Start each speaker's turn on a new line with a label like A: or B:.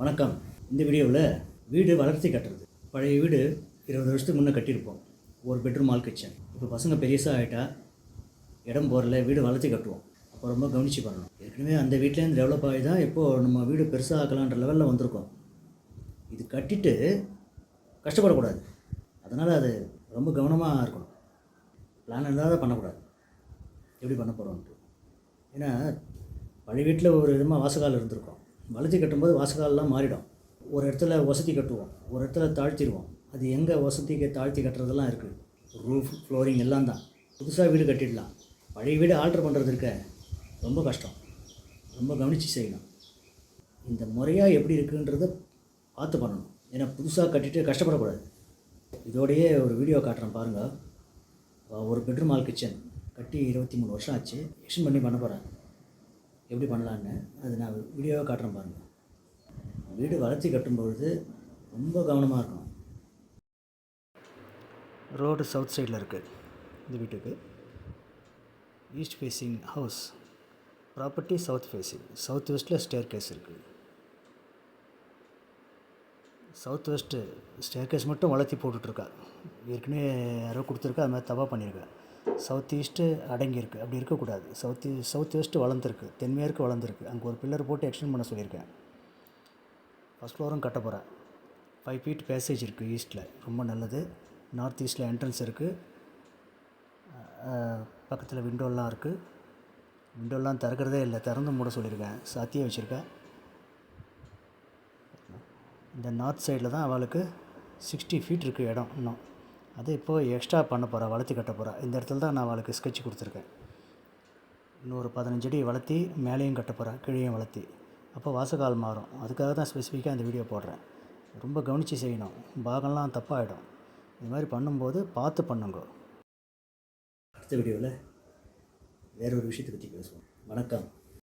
A: வணக்கம். இந்த வீடியோவில் வீடு வளர்த்தி கட்டுறது. பழைய வீடு இருபது வருஷத்துக்கு முன்னே கட்டியிருப்போம். ஒரு பெட்ரூம் ஆல் கிச்சன் இப்போ பசங்க பெருசாக ஆகிட்டா இடம் போகிறல வீடு வளர்த்தி கட்டுவோம். அப்போ ரொம்ப கவனித்து பண்ணணும். ஏற்கனவே அந்த வீட்டிலேருந்து டெவலப் ஆகி தான் இப்போது நம்ம வீடு பெருசாக ஆக்கலான்ற லெவலில் வந்திருக்கோம். இது கட்டிட்டு கஷ்டப்படக்கூடாது. அதனால் அது ரொம்ப கவனமாக இருக்கணும். பிளான் இல்லாத பண்ணக்கூடாது. எப்படி பண்ண போகிறோம்ட்டு ஏன்னா பழைய வீட்டில் ஒரு விதமாக வாசகால் இருந்திருக்கும். வளர்ச்சி கட்டும்போது வாசகாலெலாம் மாறிடும். ஒரு இடத்துல வசதி கட்டுவோம் ஒரு இடத்துல தாழ்த்திடுவோம். அது எங்கே வசதிக்கு தாழ்த்தி கட்டுறதெல்லாம் இருக்குது ரூஃப் ஃப்ளோரிங் எல்லாம் தான். புதுசாக வீடு கட்டிடலாம். பழைய வீடு ஆல்ட்ரு பண்ணுறது இருக்க ரொம்ப கஷ்டம். ரொம்ப கவனித்து செய்யணும். இந்த முறையாக எப்படி இருக்குன்றத பார்த்து பண்ணணும். ஏன்னா புதுசாக கட்டிட்டு கஷ்டப்படக்கூடாது. இதோடையே ஒரு வீடியோ காட்டுறேன் பாருங்கள் ஒரு பெட்ரூம் ஆல் கிச்சன் கட்டி இருபத்தி மூணு வருஷம் ஆச்சு. எக்ஷன் பண்ணி பண்ண போகிறேன் எப்படி பண்ணலான்னு? அது நான் வீடியோவாக காட்டுறேன் பாருங்கள் வீடு வளர்ச்சி கட்டும் பொழுது ரொம்ப கவனமாக இருக்கும் ரோடு சவுத் சைடில் இருக்குது இந்த வீட்டுக்கு. East facing house property south facing south வெஸ்ட்டில் staircase இருக்குது சவுத் வெஸ்ட்டு ஸ்டேர் கேஸ் மட்டும் வளர்த்தி போட்டுட்ருக்கா. ஏற்கனவே யாரோ கொடுத்துருக்கா அது மாதிரி தப்பாக பண்ணியிருக்கா. சவுத் ஈஸ்ட்டு அடங்கியிருக்கு. அப்படி இருக்கக்கூடாது. சவுத் சவுத் வெஸ்ட்டு வளர்ந்துருக்கு. தென்மேற்கு வளர்ந்துருக்கு. அங்கே ஒரு பில்லர் போட்டு எக்ஸ்டெண்ட் பண்ண சொல்லியிருக்கேன். ஃபஸ்ட் ஃப்ளோரும் கட்ட போகிறேன் ஃபைவ் ஃபீட் பேசேஜ் இருக்குது ஈஸ்ட்டில் ரொம்ப நல்லது. நார்த் ஈஸ்ட்டில் என்ட்ரன்ஸ் இருக்குது பக்கத்தில் விண்டோலாம் இருக்குது விண்டோலாம் திறக்கிறதே இல்லை. திறந்து மூட சொல்லியிருக்கேன். சாத்தியே வச்சுருக்கேன். இந்த நார்த் சைடில் தான் அவளுக்கு சிக்ஸ்டி ஃபீட் இருக்குது இடம் இன்னும். அது இப்போது எக்ஸ்ட்ரா பண்ண போகிறா வளர்த்தி கட்ட போகிறா இந்த இடத்துல தான் நான் அவளுக்கு ஸ்கெட்ச் கொடுத்துருக்கேன். இன்னொரு பதினஞ்சு அடி வளர்த்தி மேலேயும் கட்ட போகிறேன் கீழேயும் வளர்த்தி. அப்போ வாசகால் மாறும். அதுக்காக தான் ஸ்பெசிஃபிக்காக இந்த வீடியோ போடுறேன். ரொம்ப கவனித்து செய்யணும். பாகம்லாம் தப்பாகிடும் இது மாதிரி பண்ணும்போது பார்த்து பண்ணுங்க. அடுத்த வீடியோவில் வேற ஒரு விஷயத்தை பற்றி பேசுவோம். வணக்கம்.